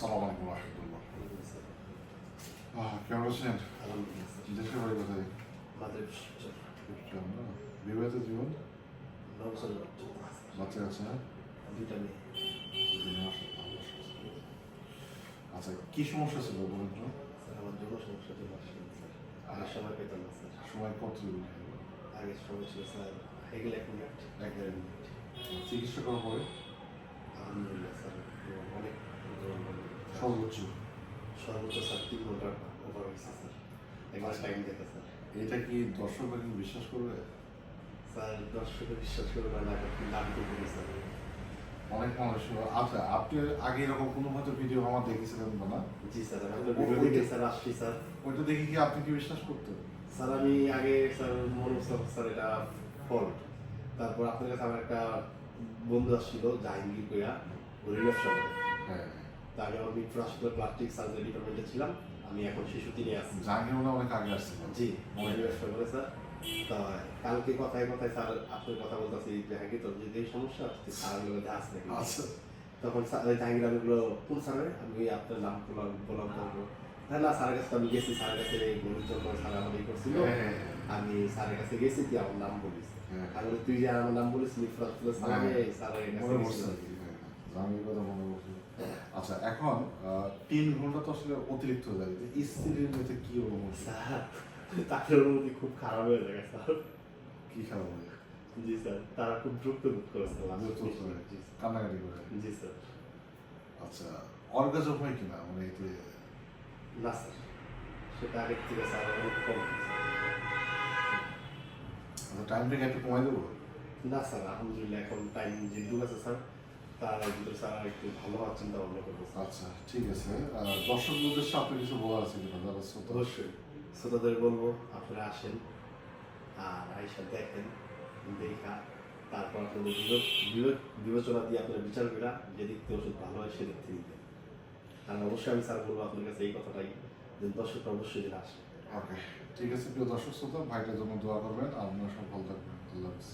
আসসালামু আলাইকুম রহমতুল্লাহ কেমন আছেন দেশের বাড়ি কোথায় বিবাহিত জীবন বাচ্চা আছে না। আচ্ছা কি সমস্যা ছিল বলুন তো আমার জন্য সমস্যা ছিল আগে সময় পেতাম না স্যার সময় কত আগের সময় ছিল স্যার হয়ে গেলে এক মিনিট এক মিনিট চিকিৎসা করার পরে আলহামদুলিল্লাহ স্যার তো অনেক উপকরণ হলো। সর্বোচ্চ। সর্বোচ্চ স্যার তিন ঘণ্টা ওভার হয়েছে স্যার। এক মাস টাইম দেখে স্যার। এটা কি দর্শক এখন বিশ্বাস করবে? স্যার দর্শকের বিশ্বাস করবে না কিন্তু আমি তো করি স্যার। অনেক মানুষ আচ্ছা আপনি আগে এরকম কোনো হয়তো ভিডিও আমার দেখেছিলেন না জি স্যার ভিডিও দেখে স্যার আসছি স্যার। ওইটা দেখে কি আপনি কি বিশ্বাস করতেন? স্যার আমি আগে স্যার মনে হচ্ছে স্যার এটা ফল্ট তারপর আপনার কাছে আমার একটা বন্ধু আসছিল জাহাঙ্গীর কইয়া ব্যবসা করে হ্যাঁ। আগে আমি হাসপাতাল প্লাস্টিক সার্জারি ডিপার্টমেন্টে ছিলাম। আমি এখন শিশুটি নিয়ে আসছি। জাহাঙ্গীর মনে অনেক আগে আসছিলেন। জি করে স্যার তা কালকে কথায় কথায় স্যার আপনার কথা বলতেছি জাহাঙ্গীর তোর যদি সমস্যা তুই স্যারগুলো যাস নাকি? আচ্ছা। তখন স্যার জাহাঙ্গীর আমি কোন স্যার? আমি আপনার নাম বললাম বললাম হ্যাঁ না স্যারের কাছে আমি গেছি। স্যারের কাছে গরুর জন্য স্যার আমার করছিল। হ্যাঁ, আমি স্যারের কাছে গেছি তুই আমার নাম বলিস। হ্যাঁ। আমি তুই যে আমার নাম বলিস হ্যাঁ। নামে স্যারের কাছে কি, জাহাঙ্গীর কথা মনে পড়ছে আচ্ছা এখন তিন ঘণ্টা তো আসলে অতিরিক্ত হয়ে যায় যে স্ত্রীর মধ্যে কি অনুভূতি স্যার তাদের অনুভূতি খুব খারাপ হয়ে যায় স্যার। কি খারাপ হয়ে? জি স্যার তারা খুব দ্রুত বোধ করে স্যার। কান্নাকাটি করে। জি স্যার। আচ্ছা অর্গাজম হয় কিনা মানে এতে না স্যার। সেটা আগের থেকে স্যার অনেক কম আচ্ছা টাইমটাকে একটু কমাই দেবো? না স্যার আলহামদুলিল্লাহ এখন টাইম যে আছে স্যার তার ভিতরে স্যার একটু ভালো ভাবনা করব আচ্ছা ঠিক আছে। আহ, দর্শকদের উদ্দেশ্যে আপনি কিছু বলার আছে কিনা যারা শ্রোতা? অবশ্যই। শ্রোতাদের বলব আপনারা আসেন আর আইসা দেখেন দেখা তারপর আপনাদের বিবেচনা দিয়ে আপনারা বিচার করে যে দিক থেকে ওষুধ ভালো হয় সেদিক থেকে দিবেন। আর অবশ্যই আমি স্যার বলব আপনার কাছে এই কথাটাই যে দর্শকরা অবশ্যই যেন আসে ওকে ঠিক আছে প্রিয় দর্শক শ্রোতা ভাইটার জন্য দোয়া করবেন আপনারা সব ভালো থাকবেন। আল্লাহ হাফিজ।